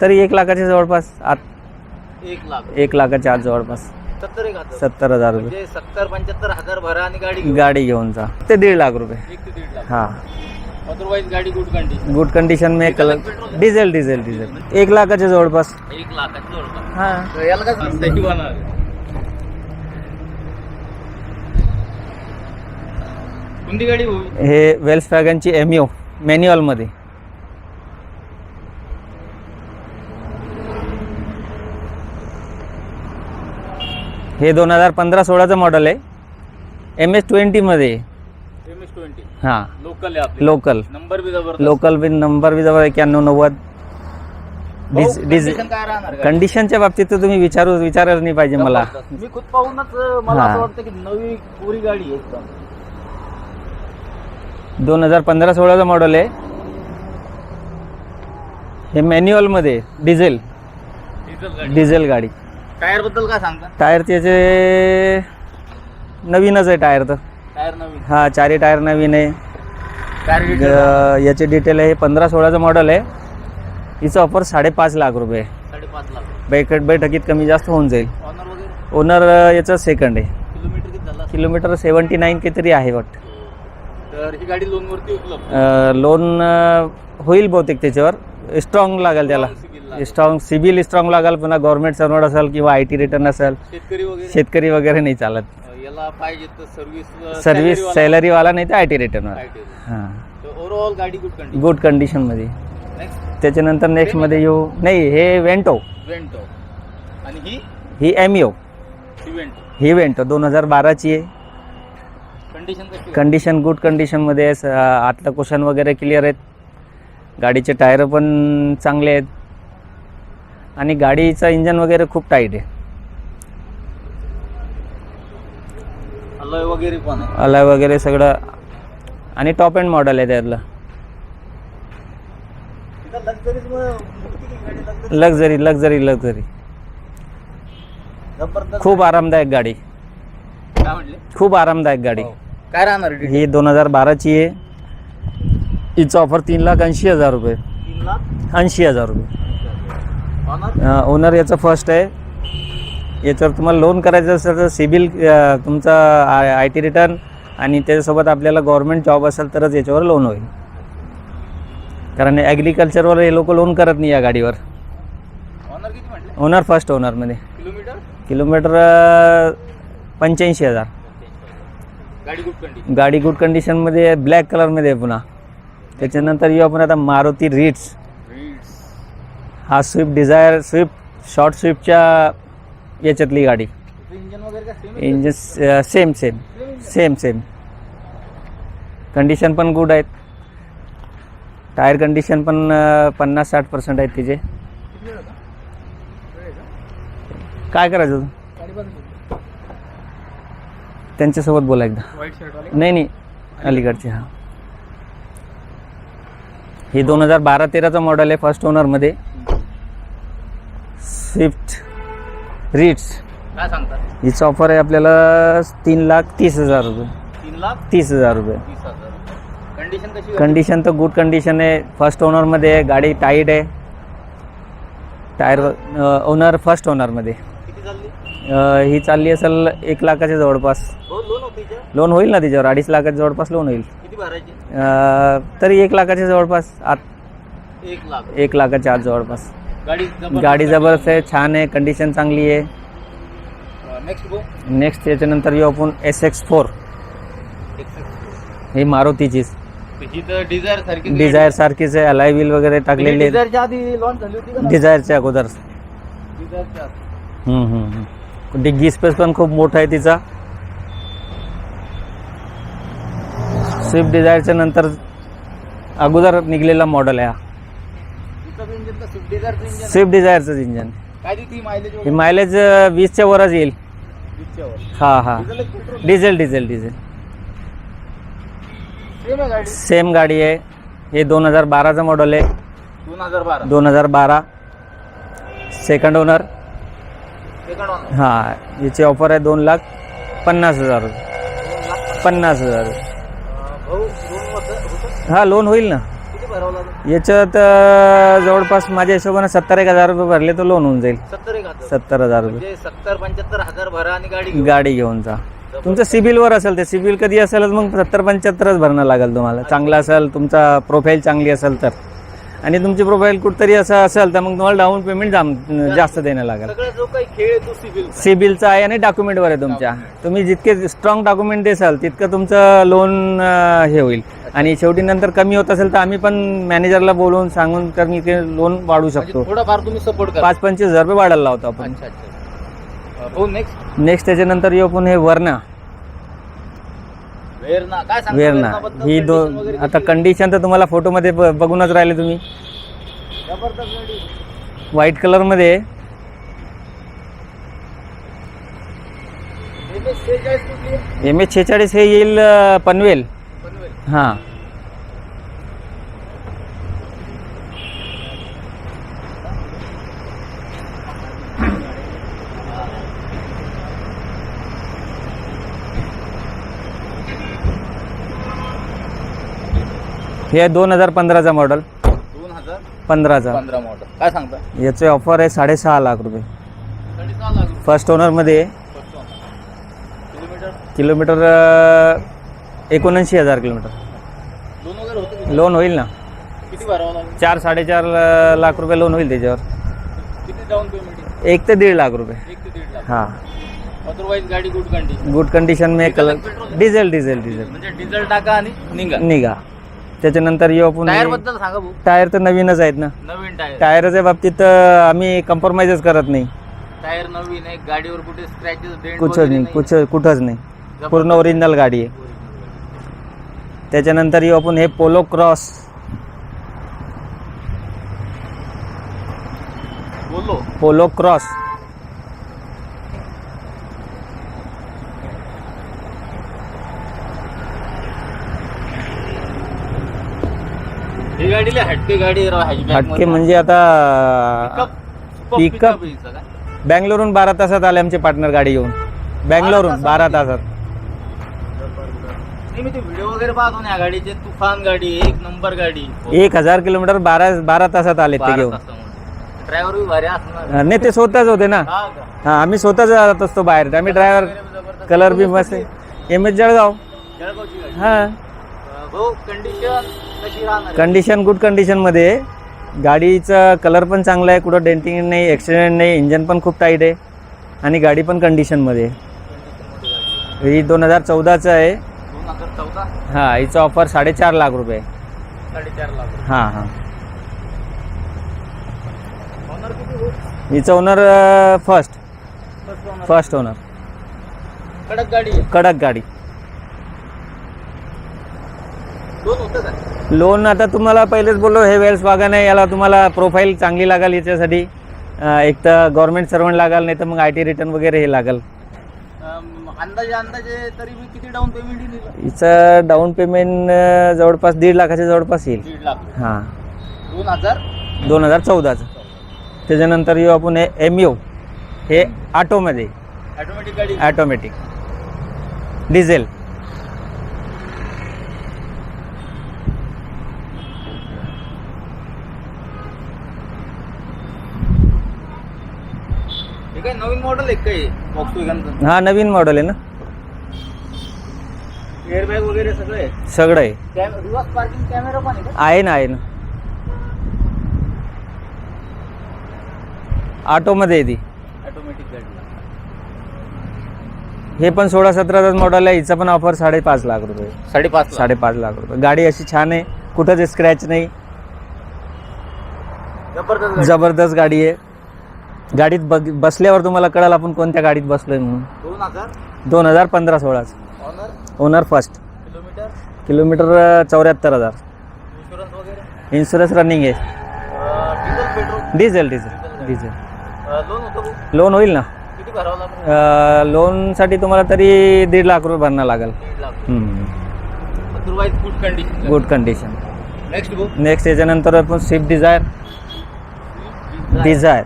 तरी एक लाखाच्या जवळपास आत एक लाख. एक लाखाच्या आत जवळपास. सत्तर एक हजार. सत्तर हजार रुपये. म्हणजे सत्तर पंच्याहत्तर हजार भरा आणि गाडी. गाडी घेऊन जा. ते दीड लाख रुपये. एक ते दीड लाख. हा. अदरवाईज गाडी गुड कंडिशन गुड कंडिशन में कलर डिझेल डिझेल डिझेल एक लाखाच्या जवळपास. एक लाखाची जवळपास. हा. तर याला काय कोणती गाडी होईल हे वेल्स वॅगनची एम यू मॅन्युअलमध्ये हे दोन हजार पंधरा सोळाचं मॉडेल आहे. एम एस ट्वेंटीमध्ये एम एस ट्वेंटी हां. लोकल आहे लोकल नंबर बी लोकल बिन नंबर बी जवळ एक्क्याण्णव नव्वद. राहणार गाडी? कंडिशनच्या बाबतीत तर तुम्ही विचारू विचारच नाही पाहिजे मला. मी खुद पाहूनच मला. असं वाटतं की नवी पुरी गाडी आहे एकदम. दोन हजार पंधरा सोळाचं मॉडेल आहे. हे मॅन्युअलमध्ये डिझेल डिझेल गाडी. टायरबद्दल काय सांगता? टायर त्याचे नवीनच आहे टायर तर. टायर नवीन. हा चारी टायर नवीन आहे. टायर याचे डिटेल आहे पंधरा सोळाचं मॉडेल आहे. हिचं ऑफर साडेपाच लाख रुपये साडेपाच लाख. बैठक बैठकीत कमी जास्त होऊन जाईल. ऑनर वगैरे? ओनर याचं सेकंड आहे. किलोमीटर किती झाला? किलोमीटर सेवन्टी नाईन काहीतरी आहे वाटतं. तर ही गाडी लोन वरती उपलब्ध लोन होईल बहुतेक त्याच्यावर. स्ट्रॉंग लागेल त्याला. स्ट्रॉंग सिबिल स्ट्रॉंग लागेल पुन्हा गव्हर्नमेंट सर्वंट असेल किंवा आय टी रिटर्न असेल. शेतकरी वगैरे? शेतकरी वगैरे नाही चालत. अं, याला पाहिजे तर सर्व्हिस सर्व्हिस सॅलरीवाला नाही तर आय टी रिटर्नवर हां. ओव्हरऑल गाडी गुड कंडिशन गुड कंडिशनमध्ये नेक्स्ट त्याच्यानंतर नेक्स्टमध्ये येऊ नाही हे वेंटो वेंटो आणि ही? ही एम यू ही वेंटो ही वेंटो दोन हजार बाराची आहे. कंडिशन? कंडिशन गुड कंडिशनमध्ये आहे स- आतलं कुशन वगैरे क्लिअर आहेत. गाडीचे टायर पण चांगले आहेत. आणि गाडीचं इंजन वगैरे खूप टाईट आहे. अलॉय वगैरे पण अलाय वगैरे सगळं. आणि टॉप एंड मॉडेल आहे त्यातलं. लक्झरी लक्झरी लक्झरी खूप आरामदायक गाडी. खूप आरामदायक गाडी. हो. काय राहणार आहे? ही दोन हजार बाराची आहे. हिचं ऑफर तीन लाख ऐंशी हजार रुपये. तीन लाख? ऐंशी हजार रुपये. ऑनर ओनर याचं फर्स्ट आहे. याच्यावर तुम्हाला लोन करायचं असेल तर सिबिल तुमचा आय टी रिटर्न आणि त्याच्यासोबत आपल्याला गव्हर्नमेंट जॉब असेल तरच याच्यावर लोन होईल. कारण ॲग्रिकल्चरवर हे लोक लोन करत नाही या गाडीवर. ऑनर किती म्हटले? ओनर फर्स्ट ओनरमध्ये किलोमीटर किलोमीटर पंच्याऐंशी हजार. गाडी गुड कंडिशन गाडी गुड कंडिशनमध्ये ब्लॅक कलरमध्ये आहे पुन्हा. त्याच्यानंतर येऊ आपण आता मारुती रिट्स हा स्विफ्ट डिझायर स्विफ्ट शॉर्ट स्विफ्टच्या याच्यातली गाडी. Engine same same same same condition पण गुड आहेत. टायर कंडिशन पण पन्नास साठ पर्सेंट आहेत तिचे. काय करायचं? त्यांच्यासोबत बोला एकदा. नाही नाही. अलीकडचे हा. ही दोन हजार बारा तेराचं मॉडेल आहे फर्स्ट ओनरमध्ये स्विफ्ट रिट्स काय सांगता? हिचं ऑफर आहे आपल्याला तीन लाख तीस हजार रुपये. तीन लाख? तीस हजार रुपये. हजार. कंडिशन कशी आहे? कंडिशन तर गुड कंडिशन आहे. फर्स्ट ओनरमध्ये आहे गाडी टाईट आहे. टायर ओनर फर्स्ट ओनरमध्ये किती चालली? ही चालली असेल एक लाखाच्या जवळपास. हो लोन होती हिच्या? लोन होईल ना तिच्यावर. अडीच लाखाच्या जवळपास लोन होईल. किती भरायची अं, तरी एक लाखाच्या जवळपास आत एक लाख. एक लाखाच्या आत जवळपास. गाडी गाडी जबरदस्त आहे छान आहे कंडिशन चांगली आहे. नेक्स्ट गो नेक्स्ट त्याच्यानंतर येऊ आपण एस एक्स फोर ही मारुतीचीच. ही तर डिझायर सारखी डिझायर सारखीच आहे अलाय व्हील वगैरे टाकलेली आहे डिझायरच्या आधी लॉन्च झाली होती का डिझायरच्या अगोदर. डिझायरच्या आधी. हम्म, हम्म, हम्म. डिग्गी स्पेस पण खूप मोठा आहे तिचा. स्विफ्ट डिझायरच्या नंतर अगोदर निघलेला मॉडेल आहे हा. स्विफ्ट डिझायरचं इंजिन हे मायलेज वीसच्या वरच येईल. हा हा. डिझेल डिझेल डिझेल सेम गाडी? आहे. हे दोन हजार बाराचं मॉडेल आहे. दोन हजार बारा. दोन हजार बारा. सेकंड ओनर हां याची ऑफर आहे दोन लाख पन्नास हजार रुपये. पन्नास हजार रुपये. भाऊ दोन मध्ये होतं हा लोन होईल ना. याच्यात जवळपास माझ्या हिशोबाने सत्तर एक हजार रुपये भरले तर लोन होऊन जाईल. सत्तर हजार रुपये. म्हणजे सत्तर पंच्याहत्तर हजार भरा आणि गाडी. गाडी घेऊन जा. तुमचं सिबिलवर असेल ते. सिबिल कधी असेल मग सत्तर पंच्याहत्तरच भरणं लागेल तुम्हाला. चांगलं असेल तुमचा प्रोफाईल चांगली असेल तर. आणि तुमची प्रोफाईल कुठतरी असं असेल तर मग तुम्हाला डाऊन पेमेंट जाम जास्त देणं लागेल. सगळा जो काही खेळ आहे तो सिव्हिल सिबिलचा आहे आणि डॉक्युमेंटवर आहे तुमच्या. तुम्ही जितके स्ट्रॉंग डॉक्युमेंट देसाल तितकं तुमचं लोन हे होईल. आणि शेवटी नंतर कमी होत असेल तर आम्ही पण मॅनेजरला बोलून सांगून कमी लोन वाढवू शकतो. थोडाफार तुम्ही सपोर्ट करा. पाच पंचवीस हजार रुपये वाढायला लावतो आपण. अच्छा अच्छा. हो नेक्स्ट नेक्स्ट त्याच्यानंतर येऊ आपण हे वर्णा. वेरना काय सांगता वेरणा वेरणाबद्दल? ही दो condition वगैरे आता कंडिशन तर तुम्हाला फोटोमध्ये ब- बघूनच राहिले तुम्ही? जबरदस्त गाडी व्हाईट कलरमध्ये MS 46 कुठली? आहे? एम एच हे येईल अं, पनवेल. पनवेल. हां. हे आहे दोन हजार पंधराचा मॉडेल दोन हजार पंधराचा पंधरा मॉडेल काय सांगता? याचे ऑफर आहे साडेसहा लाख रुपये. साडेसहा लाख रुपये. फर्स्ट ओनरमध्ये. किलोमीटर किलोमीटर अं, एकोणऐंशी हजार किलोमीटर दोन वगैरे होते किती? लोन होईल ना. किती भरावं लागेल? चार साडेचार अं, लाख रुपये लोन होईल त्याच्यावर. किती डाऊन पेमेंट एक ते दीड लाख रुपये. एक ते दीड लाख. हां. अदरवाईज गाडी गुड कंडिशन गुड कंडिशन में कलर डिझेल डिझेल डिझेल म्हणजे डिझेल टाका आणि निघा. निघा. त्याच्यानंतर येऊ आपण टायरबद्दल सांगा भाऊ. टायर तर नवीनच आहेत ना. नवीन टायर. टायरच्या बाबतीत अं, आम्ही कम्प्रोमाइजच करत नाही. टायर नवीन आहे गाडीवर कुठे स्क्रॅचेस डेंट कुठंच नाही कुठ कुठंच नाही. पूर्ण ओरिजिनल गाडी आहे. त्याच्यानंतर येऊ आपण हे पोलो क्रॉस बोलो. पोलो क्रॉस गाडी लय हटके गाडी राव हटके. म्हणजे आता काय? बँगलोरून बारा तासात आले आमचे पार्टनर गाडी घेऊन. बँगलोरून बारा तासात? नाही मी ते व्हिडिओ वगैरे पाहतो ना या गाडीचे तुफान गाडी एक नंबर गाडी. एक हजार किलोमीटर बारा बारा तासात आले ते घेऊन. ड्रायव्हर बी भारी असणार. नाही ते स्वतःच होते ना. हा का? हा आम्ही स्वतः जात असतो बाहेर. आम्ही ड्रायव्हर. कलर बी मस्त एम एच जळगाव. जळगावची गाडी. हा. अं, भाऊ कंडिशन? कंडिशन गुड कंडिशनमध्ये आहे. गाडीचा कलर पण चांगला आहे कुठं डेंटिंग नाही ॲक्सिडेंट नाही इंजन पण खूप टाईट आहे आणि गाडी पण कंडिशनमध्ये आहे. ही दोन हजार चौदाचं आहे. हां हिचं ऑफर साडेचार लाख रुपये. हां हां? हिचं ओनर फर्स्ट. फर्स्ट ओनर कडक गाडी कडक गाडी दोन होतं का लोन आता तुम्हाला पहिलेच बोललो हे वेल्स वागन आहे याला तुम्हाला प्रोफाईल चांगली लागेल याच्यासाठी. एक तर गव्हर्नमेंट सर्वंट लागेल नाही तर मग आय टी रिटर्न वगैरे हे लागेल. अंदाजे अंदाजे तरी मी किती डाऊन पेमेंट हिचं डाऊन पेमेंट जवळपास दीड लाखाच्या जवळपास येईल. दीड लाख. हां. दोन हजार? दोन हजार चौदाचं. त्याच्यानंतर येऊ आपण हे एम यू हे ऑटोमध्ये ऑटोमॅटिक गाडी. ॲटोमॅटिक डिझेल काय नवीन मॉडेल आहे काय बॉक्स वॅगनचं हा नवीन मॉडेल आहे ना. एअरबॅग वगैरे सगळं? आहे सगळं आहे. कॅम रिवर्स पार्किंग कॅमेरा पण आहे का? आहे ना आहे ना. ऑटोमध्ये आहे ती. ऑटोमॅटिक हे पण सोळा सतराचाच मॉडेल आहे. हिचा पण ऑफर साडेपाच लाख रुपये. साडेपाच साडे साडेपाच लाख रुपये. गाडी अशी छान आहे. कुठंच स्क्रॅच नाही. जबरदस्त गाडी. जबरदस्त गाडी आहे. गाडीत बग बसल्यावर तुम्हाला कळाल आपण कोणत्या गाडीत बसलोय म्हणून. दोन हजार दोन हजार पंधरा सोळाच. Owner owner first kilometre kilometre चौऱ्याहत्तर हजार. इन्शुरन्स वगैरे? इन्शुरन्स रनिंग आहे. Diesel petrol diesel diesel diesel loan होतं भाऊ? लोन होईल ना? किती भरावं लागेल? लोनसाठी तुम्हाला तरी दीड लाख रुपये भरणं लागेल. दीड lakh otherwise good condition good condition next भाऊ? नेक्स्ट याच्यानंतर आपण स्विफ्ट डिझायर डिझायर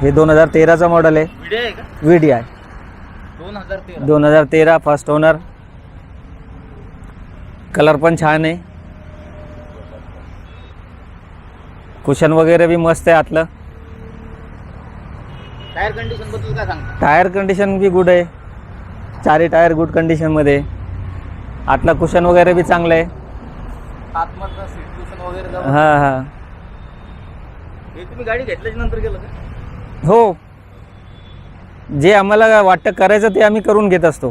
हे दोन हजार तेराचा मॉडेल आहे. व्हिडिओ आहे का? व्ही डी आय दोन हजार तेरा. दोन हजार तेरा फर्स्ट ओनर कलर पण छान आहे. कुशन वगैरे बी मस्त आहे आतलं. टायर कंडिशनबद्दल काय सांगता? टायर कंडिशन बी गुड आहे. चारही टायर गुड कंडिशनमध्ये आतला कुशन वगैरे बी चांगलं आहे. आतमधलं सीट क्युशन वगैरे जवळ. हां हां. हे तुम्ही गाडी घेतल्याच्या नंतर केलं का? हो. जे आम्हाला वाटतं करायचं ते आम्ही करून घेत असतो.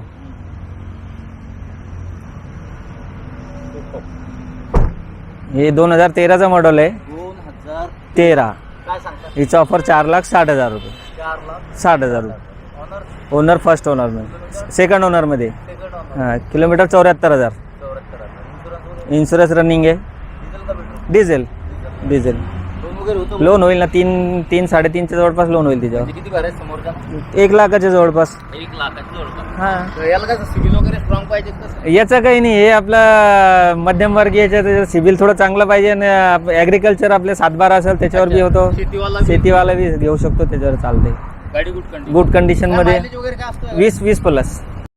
हे दोन हजार तेराचं मॉडेल आहे. दोन हजार तेरा. काय सांगता? हिचं ऑफर चार लाख साठ हजार रुपये. चार लाख साठ हजार रुपये. ऑनर ओनर फर्स्ट ओनरमध्ये सेकंड ओनरमध्ये सेकंड ऑनर हां किलोमीटर चौऱ्याहत्तर हजार. चौऱ्याहत्तर हजार. इन्शुरन्स वगैरे? इन्शुरन्स रनिंग आहे. डिझेल का पेट्रोल डिझेल वगैरे होतं लोन होईल ना तीन तीन साडेतीनच्या जवळपास लोन होईल तिच्यावर. म्हणजे किती भरायचं समोरच्या एक लाखाच्या जवळपास. एक लाखाची जवळपास. हां. तर याला कसं सिव्हिल वगैरे स्ट्रॉंग पाहिजे कसं? याचं काही नाही हे आपलं मध्यमवर्गीयाचं सिबिल थोडं चांगलं पाहिजे आणि ॲग्रिकल्चर आपले सातबारा असेल त्याच्यावर बी होतो. शेतीवाला बी- शेतीवाला बी घेऊ शकतो त्याच्यावर चालते गाडी गुड कंडिशन गुड वगैरे काय असतं वीस वीस प्लस